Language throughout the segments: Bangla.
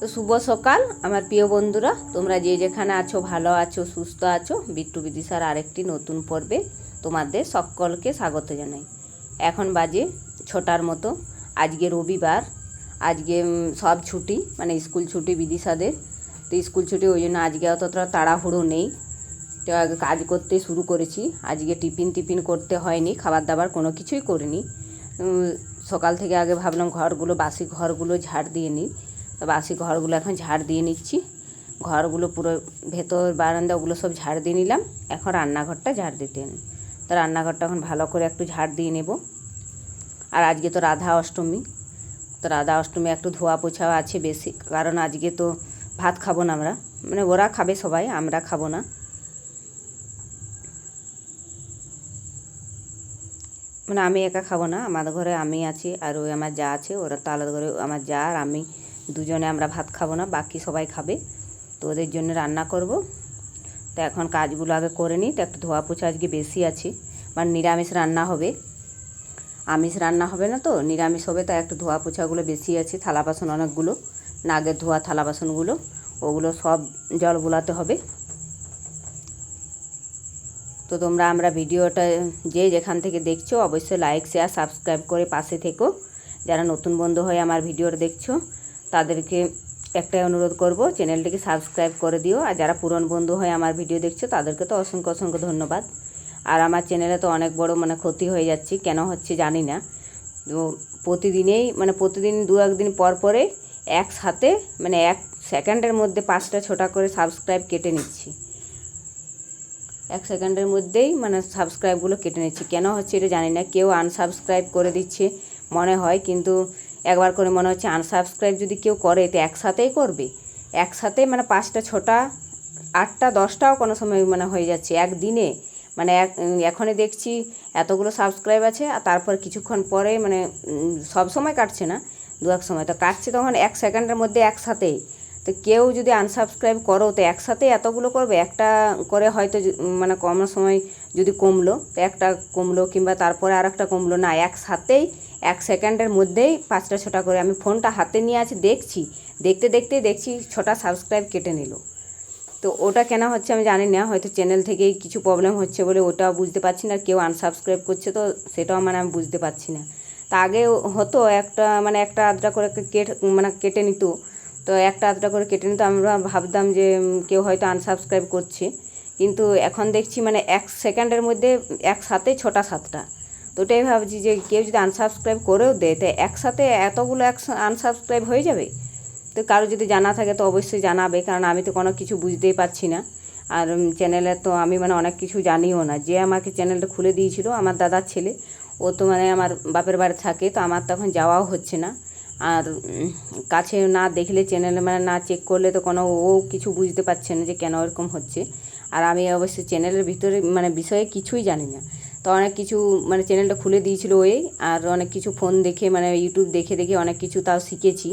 তো শুভ সকাল, আমার প্রিয় বন্ধুরা। তোমরা যে যেখানে আছো, ভালো আছো, সুস্থ আছো, বিট্টু বিদিশার আরেকটি নতুন পর্বে তোমাদের সকলকে স্বাগত জানাই। এখন বাজে ছটার মতো। আজকে রবিবার, আজকে সব ছুটি মানে স্কুল ছুটি বিদিশাদের। তো স্কুল ছুটি, ওই জন্য আজকে অতটা তাড়াহুড়ো নেই। তো আগে কাজ করতে শুরু করেছি। আজকে টিফিন টিফিন করতে হয়নি, খাবার দাবার কোনো কিছুই করিনি। সকাল থেকে আগে ভাবলাম ঘরগুলো, বাসি ঘরগুলো ঝাড় দিয়ে নিই। তো বাসি ঘরগুলো এখন ঝাড় দিয়ে নিচ্ছি। ঘরগুলো পুরো ভেতর বারান্দা ওগুলো সব ঝাড় দিয়ে নিলাম। এখন রান্নাঘরটা ঝাড় দিতে তো রান্নাঘরটা এখন ভালো করে একটু ঝাড় দিয়ে নেব। আর আজকে তো রাধা অষ্টমী। তো রাধা অষ্টমী একটু ধোয়া পোছাও আছে বেশি। কারণ আজকে তো ভাত খাব না আমরা। মানে ওরা খাবে সবাই, আমরা খাব না। মানে আমি একা খাব না। আমাদের ঘরে আমি আছি আর ওই আমার যা আছে, ওরা তো আলাদা করে, আমার যা আর আমি দুজনে আমরা ভাত খাব না, বাকি সবাই খাবে। তো ওদের জন্য রান্না করব। তো এখন কাজগুলো আগে করে নিই। তো একটু ধোয়া পোছা আজকে বেশি আছে। মানে নিরামিষ রান্না হবে। আমিষ রান্না হবে না তো, নিরামিষ হবে, তাই একটু ধোয়া পোছাগুলো বেশি আছে, থালা বাসন অনেকগুলো, নাগের ধোয়া থালা বাসনগুলো, ওগুলো সব জল বোলাতে হবে। তো তোমরা আমরা ভিডিওটা যে যেখান থেকে দেখছ, অবশ্যই লাইক, শেয়ার, সাবস্ক্রাইব করে পাশে থেকো। যারা নতুন বন্ধু হয়ে আমার ভিডিওটা দেখছ তাদেরকে একটাই অনুরোধ করব, চ্যানেলটিকে সাবস্ক্রাইব করে দিও। আর যারা পুরন বন্ধু হয়ে আমার ভিডিও দেখছ, তাদেরকে তো অসংখ্য অসংখ্য ধন্যবাদ। আর আমার চ্যানেলে তো অনেক বড় মানে ক্ষতি হয়ে যাচ্ছে, কেন হচ্ছে জানি না। তো প্রতিদিনেই মানে প্রতিদিন দু একদিন পর পরে একসাথে মানে এক সেকেন্ডের মধ্যে পাঁচটা ছটা করে সাবস্ক্রাইব কেটে নিচ্ছি। এক সেকেন্ডের মধ্যেই মানে সাবস্ক্রাইবগুলো কেটে নিচ্ছি। কেন হচ্ছে এটা জানি না, কেউ আনসাবস্ক্রাইব করে দিচ্ছে মনে হয়, কিন্তু একবার করে মনে হচ্ছে আনসাবস্ক্রাইব যদি কেউ করে, তো একসাথেই করবে। একসাথে মানে পাঁচটা, ছটা, আটটা, দশটাও কোনো সময় মানে হয়ে যাচ্ছে একদিনে। মানে এক, এখনই দেখছি এতগুলো সাবস্ক্রাইব আছে, আর তারপর কিছুক্ষণ পরে মানে সব সময় কাটছে না, দু এক সময়। তো কাটছে তখন এক সেকেন্ডের মধ্যে একসাথেই। তো কেউ যদি আনসাবস্ক্রাইব করো, তো একসাথে এতগুলো করবে, একটা করে হয়তো মানে কম সময় যদি কমলো, তো একটা কমলো কিংবা তারপরে আর একটা কমলো, না, একসাথেই এক সেকেন্ডের মধ্যেই পাঁচটা ছটা করে আমি ফোনটা হাতে নিয়ে আছি, দেখছি। দেখতে দেখতে দেখছি ছটা সাবস্ক্রাইব কেটে নিল। তো ওটা কেন হচ্ছে আমি জানি না, হয়তো চ্যানেল থেকেই কিছু প্রবলেম হচ্ছে বলে ওটাও বুঝতে পারছি না, কেউ আনসাবস্ক্রাইব করছে তো সেটাও মানে আমি বুঝতে পারছি না। তা আগে হতো একটা মানে একটা আধটা করে কেটে মানে কেটে নিত। তো একটা আধটা করে কেটে নিত, আমরা ভাবতাম যে কেউ হয়তো আনসাবস্ক্রাইব করছে। কিন্তু এখন দেখছি মানে এক সেকেন্ডের মধ্যে একসাথে ছটা, সাতটা। তো ওটাই ভাবছি যে কেউ যদি আনসাবস্ক্রাইব করেও দেয়, তো একসাথে এতগুলো এক আনসাবস্ক্রাইব হয়ে যাবে? তো কারও যদি জানা থাকে তো অবশ্যই জানাবে, কারণ আমি তো কোনো কিছু বুঝতেই পারছি না। আর চ্যানেলে তো আমি মানে অনেক কিছু জানিও না। যে আমাকে চ্যানেলটা খুলে দিয়েছিল, আমার দাদার ছেলে, ও তো মানে আমার বাপের বাড়ি থাকে, তো আমার তখন যাওয়াও হচ্ছে না। আর কাছে না দেখলে চ্যানেলে মানে না চেক করলে তো কোনো, ও কিছু বুঝতে পারছে না যে কেন এরকম হচ্ছে। আর আমি অবশ্যই চ্যানেলের ভিতরে মানে বিষয়ে কিছুই জানি না। তো অনেক কিছু মানে চ্যানেলটা খুলে দিয়েছিল ওই, আর অনেক কিছু ফোন দেখে মানে ইউটিউব দেখে দেখে অনেক কিছু তাও শিখেছি।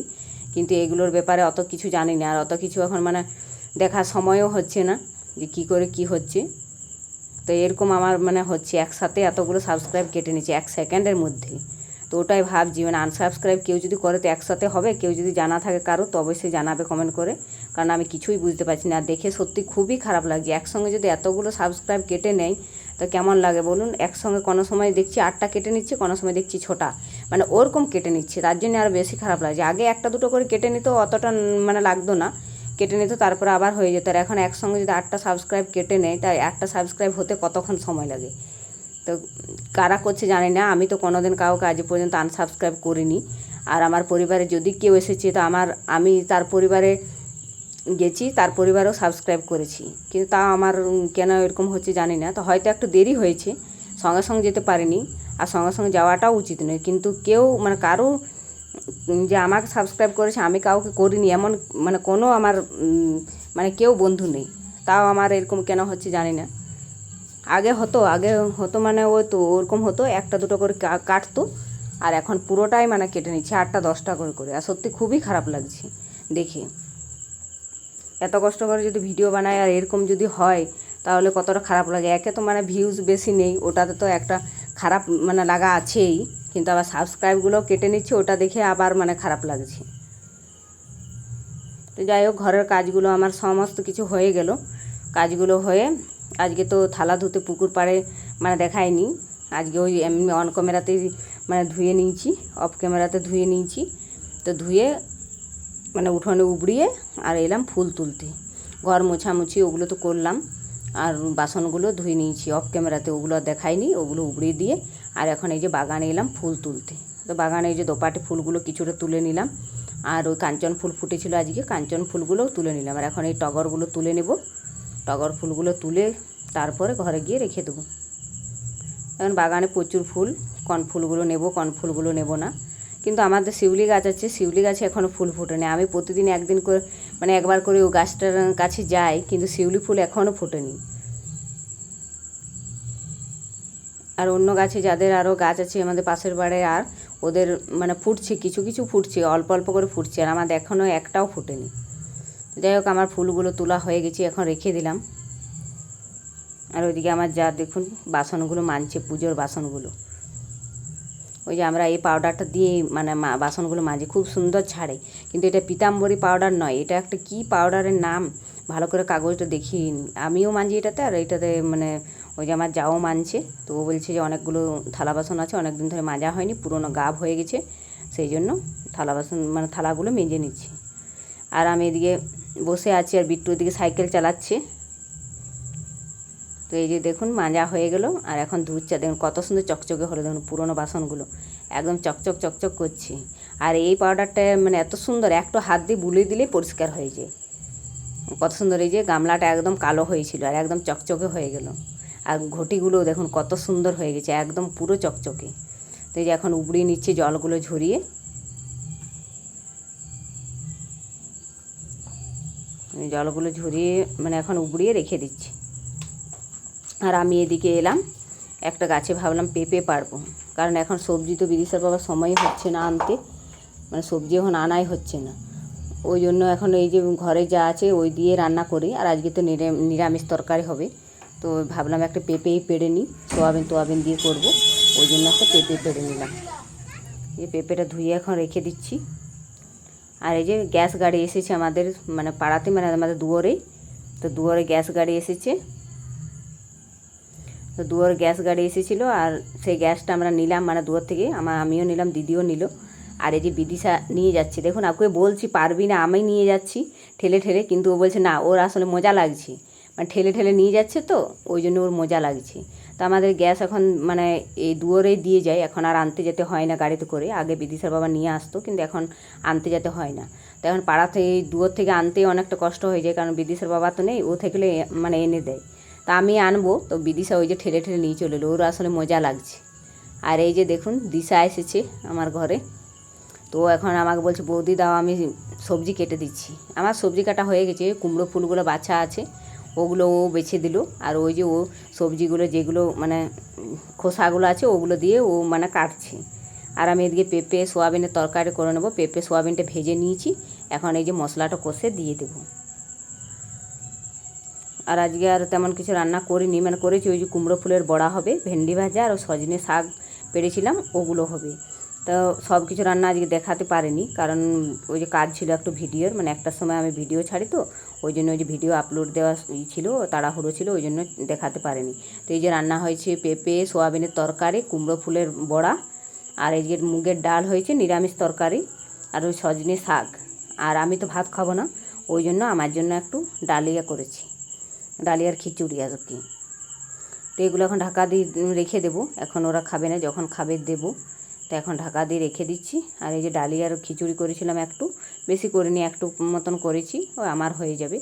কিন্তু এগুলোর ব্যাপারে অত কিছু জানি না আর অত কিছু এখন মানে দেখার সময়ও হচ্ছে না যে কী করে কি হচ্ছে। তো এরকম আমার মানে হচ্ছে একসাথে এতগুলো সাবস্ক্রাইব কেটে নিচ্ছে এক সেকেন্ডের মধ্যে। তো ওটাই ভাবছি মানে আনসাবস্ক্রাইব কেউ যদি করে তো একসাথে হবে, কেউ যদি জানা থাকে কারও তো অবশ্যই জানাবে কমেন্ট করে। কারণ আমি কিছুই বুঝতে পারছি না, দেখে সত্যি খুবই খারাপ লাগছে। একসঙ্গে যদি এতগুলো সাবস্ক্রাইব কেটে নেয় তো কেমন লাগে বলুন? একসঙ্গে কোনো সময় দেখছি আটটা কেটে নিচ্ছে, কোনো সময় দেখছি ছোটা। মানে ওরকম কেটে নিচ্ছে, তার জন্য আরও বেশি খারাপ লাগছে। আগে একটা দুটো করে কেটে নিত, অতটা মানে লাগতো না। কেটে নিত, তারপরে আবার হয়ে যেত। আর এখন একসঙ্গে যদি আটটা সাবস্ক্রাইব কেটে নেয়, তাই একটা সাবস্ক্রাইব হতে কতক্ষণ সময় লাগে? তো কারা করছে জানি না, আমি তো কোনোদিন কাউকে আজ পর্যন্ত আনসাবস্ক্রাইব করিনি। আর আমার পরিবারে যদি কেউ এসেছে, তো আমার, আমি তার পরিবারে গেছি, তার পরিবারেও সাবস্ক্রাইব করেছি। কিন্তু তাও আমার কেন এরকম হচ্ছে জানি না। তো হয়তো একটু দেরি হয়েছে, সঙ্গে সঙ্গে যেতে পারিনি আর সঙ্গে সঙ্গে যাওয়াটাও উচিত নয়। কিন্তু কেউ মানে কারও যে আমাকে সাবস্ক্রাইব করেছে, আমি কাউকে করিনি, এমন মানে কোনো আমার মানে কেউ বন্ধু নেই। তাও আমার এরকম কেন হচ্ছে জানি না। আগে হতো আগে হতো মানে ওই তো, ওরকম হতো, একটা দুটো করে কাটতো আর এখন পুরোটাই মানে কেটে নিচ্ছে, আটটা দশটা করে করে। আর সত্যি খুবই খারাপ লাগছে দেখে। এত কষ্ট করে যদি ভিডিও বানায় আর এরকম যদি হয়, তাহলে কতটা খারাপ লাগে? একে তো মানে ভিউজ বেশি নেই, ওটাতে তো একটা খারাপ মানে লাগা আছেই, কিন্তু আবার সাবস্ক্রাইবগুলো কেটে নিচ্ছে, ওটা দেখে আবার মানে খারাপ লাগছে। তো যাই হোক, ঘরের কাজগুলো আমার সমস্ত কিছু হয়ে গেল। কাজগুলো হয়ে আজকে তো থালা ধুতে পুকুর পাড়ে মানে দেখায়নি। আজকে ওই এমনি অন ক্যামেরাতেই মানে ধুয়ে নিয়েছি অফ ক্যামেরাতে ধুয়ে নিয়েছি। তো ধুয়ে মানে উঠোনে উবড়িয়ে আর এলাম ফুল তুলতে। ঘর মোছামুছি ওগুলো তো করলাম আর বাসনগুলো ধুয়ে নিয়েছি। অফ ক্যামেরাতে ওগুলো দেখাইনি, ওগুলো উবড়িয়ে দিয়ে আর এখন এই যে বাগানে এলাম ফুল তুলতে। তো বাগানে এই যে দোপাটে ফুলগুলো কিছুটা তুলে নিলাম আর ওই কাঞ্চন ফুল ফুটেছিল আজকে, কাঞ্চন ফুলগুলোও তুলে নিলাম। আর এখন এই টগরগুলো তুলে নেব। টগর ফুলগুলো তুলে তারপরে ঘরে গিয়ে রেখে দেবো। এখন বাগানে প্রচুর ফুল কন ফুলগুলো নেব কন ফুলগুলো নেব না। কিন্তু আমাদের শিউলি গাছ আছে, শিউলি গাছে এখনও ফুল ফোটেনি। আমি প্রতিদিন একদিন করে মানে একবার করে ও গাছটার কাছে যাই, কিন্তু শিউলি ফুল এখনও ফোটেনি। আর অন্য গাছে যাদের আরও গাছ আছে আমাদের পাশের বাড়ি আর ওদের মানে ফুটছে, কিছু কিছু ফুটছে, অল্প অল্প করে ফুটছে, আর আমাদের এখনও একটাও ফোটেনি। যাই হোক, আমার ফুলগুলো তোলা হয়ে গেছে, এখন রেখে দিলাম। আর ওইদিকে আমার যা দেখুন, বাসনগুলো মানছে, পুজোর বাসনগুলো। ওই যে আমরা এই পাউডারটা দিয়ে মানে বাসনগুলো মাজি, খুব সুন্দর ছাড়ে। কিন্তু এটা পিতাম্বরী পাউডার নয়, এটা একটা কি পাউডারের নাম? ভালো করে কাগজটা দেখিয়ে নি। আমিও মানজি এটাতে, আর এটাতে মানে ওই যে আমার যাও মানছে, তো ও বলছে যে অনেকগুলো থালা বাসন আছে অনেক দিন ধরে মাজা হয়নি, পুরোনো গাব হয়ে গেছে, সেই জন্য থালা বাসন মানে থালাগুলো মেজে নিচ্ছি। আর আমি এদিকে বসে আছি, আর বিট্টু ওদিকে সাইকেল চালাচ্ছে। তো এই যে দেখুন, মাজা হয়ে গেল। আর এখন ধুচ্ছে দেখুন কত সুন্দর চকচকে হলো, দেখুন পুরোনো বাসনগুলো। একদম চকচক চকচক করছে। আর এই পাউডারটা মানে এত সুন্দর, একটু হাত দিয়ে বুলিয়ে দিলেই পরিষ্কার হয়ে যায়। কত সুন্দর, এই যে গামলাটা একদম কালো হয়েছিল আর একদম চকচকে হয়ে গেল। আর ঘটিগুলো দেখুন কত সুন্দর হয়ে গেছে, একদম পুরো চকচকে। তো এই যে এখন উবড়িয়ে নিচ্ছে জলগুলো ঝরিয়ে। জলগুলো ঝরিয়ে মানে এখন উবড়িয়ে রেখে দিচ্ছি। আর আমি এদিকে এলাম, একটা গাছে ভাবলাম পেঁপে পারব। কারণ এখন সবজি তো বিদিশার বাবার সময় হচ্ছে না আনতে মানে সবজি এখন আনাই হচ্ছে না। ওই জন্য এখন এই যে ঘরে যা আছে ওই দিয়ে রান্না করি, আর আজকে তো নিরা- নিরামিষ তরকারি হবে। তো ভাবলাম একটা পেঁপেই পেড়ে নিই, সোয়াবিন তোয়াবিন দিয়ে করব। ওই জন্য একটা পেঁপে পেড়ে নিলাম। এই পেঁপেটা ধুয়ে এখন রেখে দিচ্ছি। আর এই যে গ্যাস গাড়ি এসেছে আমাদের মানে পাড়াতে মানে আমাদের দুয়ারেই, তো দুয়ারে গ্যাস গাড়ি এসেছে। তো দুয়ার গ্যাস গাড়ি এসেছিল আর সেই গ্যাসটা আমরা নিলাম মানে দুয়ার থেকে। আমার আমিও নিলাম, দিদিও নিল। আর এই যে বিদিশা নিয়ে যাচ্ছে, দেখুন ওকে বলছি, পারবি না, আমি নিয়ে যাচ্ছি। ঠেলে ঠেলে, কিন্তু ও বলছে, না, ওর আসলে মজা লাগছে। মানে ঠেলে ঠেলে নিয়ে যাচ্ছে তো, ওই জন্য ওর মজা লাগছে। তো আমাদের গ্যাস এখন মানে এই দুয়ারেই দিয়ে যায়, এখন আর আনতে যেতে হয় না গাড়িতে করে। আগে বিদিশার বাবা নিয়ে আসতো, কিন্তু এখন আনতে যেতে হয় না। তো এখন পাড়াতে এই দুয়ার থেকে আনতে অনেকটা কষ্ট হয়ে যায়, কারণ বিদিশার বাবা তো নেই, ও থাকলে মানে এনে দেয়। তা আমি আনব। তো বিদিশা ওই যে ঠেলে ঠেলে নিয়ে চলে এলো। ওর আসলে মজা লাগছে। আর এই যে দেখুন, দিশা এসেছে আমার ঘরে। তো এখন আমাকে বলছে, বৌদি দাও, আমি সবজি কেটে দিচ্ছি। আমার সবজি কাটা হয়ে গেছে। কুমড়ো ফুলগুলো বাছা আছে, ওগুলো ও বেছে দিল। আর ওই যে ও সবজিগুলো, যেগুলো মানে খোসাগুলো আছে, ওগুলো দিয়ে ও মানে কাটছে। আর আমি এদিকে পেঁপে, সোয়াবিনের তরকারি করে নেব। পেঁপে, সোয়াবিনটা ভেজে নিয়েছি। এখন এই যে মশলাটা কষে দিয়ে দেবো। আর আজকে আর তেমন কিছু রান্না করিনি। মানে করেছি ওই যে কুমড়ো ফুলের বড়া হবে, ভেন্ডি ভাজা আর সজনে শাক পেরেছিলাম, ওগুলো হবে। তো সব কিছু রান্না আজকে দেখাতে পারিনি, কারণ ওই যে কাজ ছিল একটু ভিডিওর মানে একটার সময় আমি ভিডিও ছাড়ি তো, ওই জন্য ওই যে ভিডিও আপলোড দেওয়া ছিল, তাড়াহুড়ো ছিল, ওই জন্য দেখাতে পারিনি। তো এই যে রান্না হয়েছে পেঁপে, সোয়াবিনের তরকারি, কুমড়ো ফুলের বড়া, আর এই যে মুগের ডাল হয়েছে, নিরামিষ তরকারি, আর ওই সজনে শাক। আর আমি তো ভাত খাব না, ওই জন্য আমার জন্য একটু ডালিয়া করেছি। ডালিয়ার খিচুড়ি আর কি তো এগুলো এখন ঢাকা দিয়ে রেখে দেবো। এখন ওরা খাবে না, যখন খাবে দেবো। তো এখন ঢাকা দিয়ে রেখে দিচ্ছি। আর এই যে ডালিয়ার খিচুড়ি করেছিলাম একটু, বেশি করিনি একটু মতন করেছি, ও আমার হয়ে যাবে।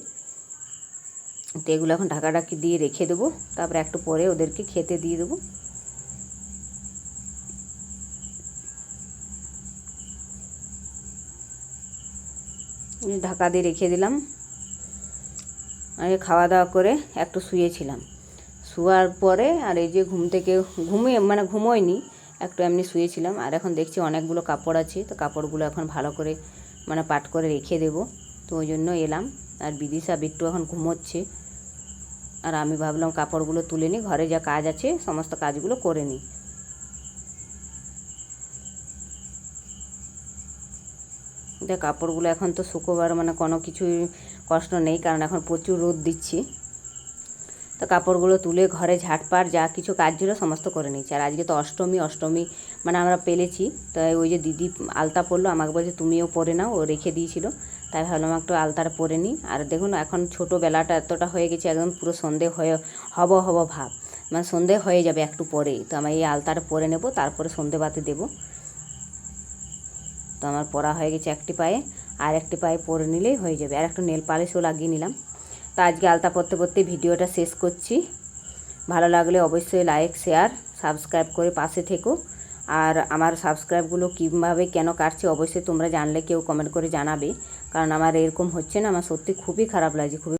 তো এগুলো এখন ঢাকা ঢাকি দিয়ে রেখে দেবো। তারপরে একটু পরে ওদেরকে খেতে দিয়ে দেবো। ঢাকা দিয়ে রেখে দিলাম। আমি খাওয়া দাওয়া করে একটু শুয়েছিলাম। শোয়ার পরে আর এই যে ঘুম থেকে ঘুমিয়ে মানে ঘুমোয়নি, একটু এমনি শুয়েছিলাম। আর এখন দেখছি অনেকগুলো কাপড় আছে, তো কাপড়গুলো এখন ভালো করে মানে পাট করে রেখে দেবো। তো ওই জন্য এলাম। আর বিদিশা বিট্টু এখন ঘুমোচ্ছে। আর আমি ভাবলাম কাপড়গুলো তুলে নিই, ঘরে যা কাজ আছে সমস্ত কাজগুলো করে নিই। কাপড়গুলো এখন তো শুকোবার মানে কোনো কিছুই কষ্ট নেই, কারণ এখন প্রচুর রোদ দিচ্ছি। তো কাপড়গুলো তুলে ঘরে ঝাটপাট, যা কিছু কাজ ছিল সমস্ত করে নিয়েছি। আর আজকে তো অষ্টমী অষ্টমী মানে আমরা পেলেছি। তাই ওই যে দিদি আলতা পরলো, আমাকে বলছে তুমিও পরে নাও, ও রেখে দিয়েছিল। তাই ভাবলাম একটু আলতাটা পরে নিই। আর দেখুন, এখন ছোটোবেলাটা এতটা হয়ে গেছে, একদম পুরো সন্ধে হয়ে, হব হব ভাব। মানে সন্ধে হয়ে যাবে একটু পরেই। তো আমি এই আলতাটা পরে নেব, তারপরে সন্ধে বাতি দেবো। তো আমার পরা হয়ে গেছে একটি পায়ে। আর একটি পায়ে পরে নিলেই হয়ে যাবে। আর একটা নেল পালিশও লাগিয়ে নিলাম। তো আজকে আলতা পড়তে পড়তে ভিডিওটা শেষ করছি। ভালো লাগলে অবশ্যই লাইক শেয়ার সাবস্ক্রাইব করে পাশে থেকো। আর আমার সাবস্ক্রাইবগুলো কীভাবে কেন কাটছে অবশ্যই তোমরা জানলে কেউ কমেন্ট করে জানাবে। কারণ আমার এরকম হচ্ছে না, আমার সত্যি খুবই খারাপ লাগছে, খুবই